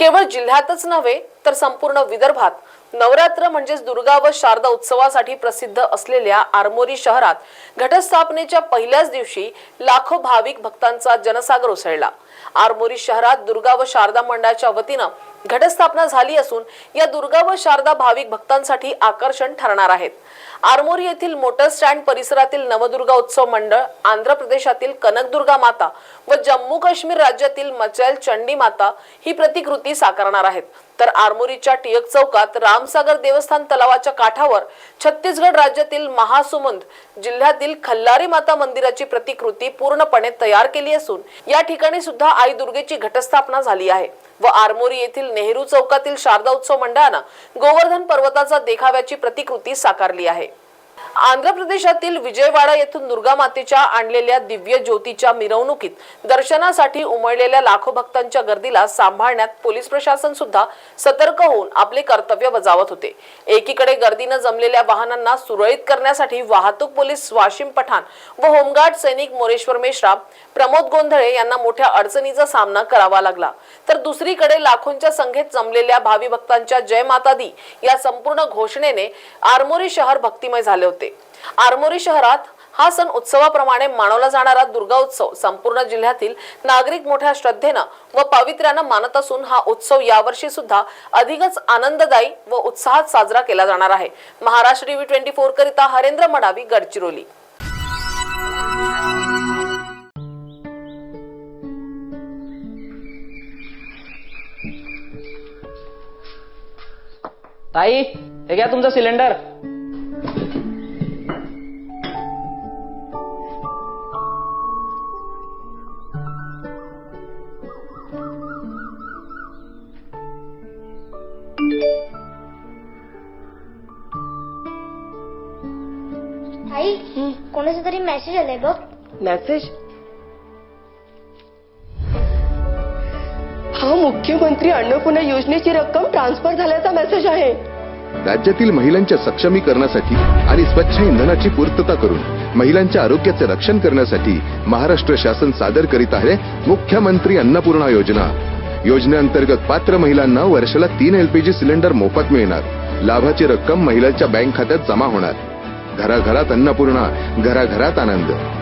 केवळ जिल्ह्यातच नव्हे तर संपूर्ण विदर्भात नवरात्र म्हणजेच दुर्गा व शारदा उत्सवासाठी प्रसिद्ध असलेल्या आरमोरी शहरात घटस्थापनेच्या पहिल्याच दिवशी लाखो भाविक भक्तांचा जनसागर उसळला. आरमोरी शहरात दुर्गा व शारदा मंडळाच्या वतीनं घटस्थापना झाली असून या दुर्गा व शारदा भाविक भक्तांसाठी आकर्षण ठरणार आहेत. आरमोरी येथील मोटर स्टँड परिसरातील नवदुर्गा उत्सव मंडळ आंध्र प्रदेशातील कनकदुर्गा माता व जम्मू काश्मीर राज्यातील मचल चंडी माता ही प्रतिकृती साकारणार आहेत. तर आरमोरीच्या टिळक चौकात रामसागर देवस्थान तलावाच्या काठावर छत्तीसगड राज्यातील महासुमंद जिल्ह्यातील खल्लारी माता मंदिराची प्रतिकृती पूर्णपणे तयार केली असून या ठिकाणी सुद्धा आई दुर्गेची घटस्थापना झाली आहे व आरमोरी येथील नेहरू चौकातील शारदा उत्सव मंडळानं गोवर्धन पर्वताचा देखाव्याची प्रतिकृती साकारली आहे. आंध्र प्रदेशातील विजयवाडा येथून दुर्गा मातेच्या आणलेल्या दिव्य ज्योतीच्या मिरवणुकीत दर्शनासाठी उमळलेल्या लाखो भक्तांच्या गर्दीला सांभाळण्यात पोलीस प्रशासन सुद्धा सतर्क होऊन आपले कर्तव्य बजावत होते. एकीकडे गर्दीनं जमलेल्या वाहनांना सुरळीत करण्यासाठी वाहतूक पोलीस वाशिम पठाण व होमगार्ड सैनिक मोरेश्वर मेश्राम प्रमोद गोंधळे यांना मोठ्या अडचणीचा सामना करावा लागला. तर दुसरीकडे लाखोंच्या संख्येत जमलेल्या भावी भक्तांच्या जय माता दी या संपूर्ण घोषणेने आरमोरी शहर भक्तिमय झाले होते. आरमोरी शहरात हा सण उत्सवाप्रमाणे मानवला जाणारा दुर्गा उत्सव संपूर्ण जिल्ह्यातील नागरिक मोठ्या श्रद्धेनं व पावित्र्यानं मानत असून हा उत्सव यावर्षी सुद्धा अधिकच आनंददायी व उत्साहात साजरा केला जाणार आहे. महाराष्ट्र टीव्ही ट्वेंटी फोर करिता हरेंद्र मडावी गडचिरोली. ताई हे घ्या तुमचा सिलेंडर. आई कोणाचा तरी मेसेज आलाय बघ. मेसेज हा मुख्यमंत्री अन्नपूर्णा योजनेची रक्कम ट्रान्सफर झाल्याचा मेसेज आहे. राज्यातील महिलांच्या सक्षमीकरणासाठी आणि स्वच्छ इंधनाची पूर्तता करून महिलांच्या आरोग्याचे रक्षण करण्यासाठी महाराष्ट्र शासन सादर करीत आहे मुख्यमंत्री अन्नपूर्णा योजना. योजनेअंतर्गत पात्र महिलांना वर्षाला तीन एलपीजी सिलेंडर मोफत मिळणार. लाभाची रक्कम महिलांच्या बँक खात्यात जमा होणार. घराघरात अन्नपूर्णा घराघरात आनंद.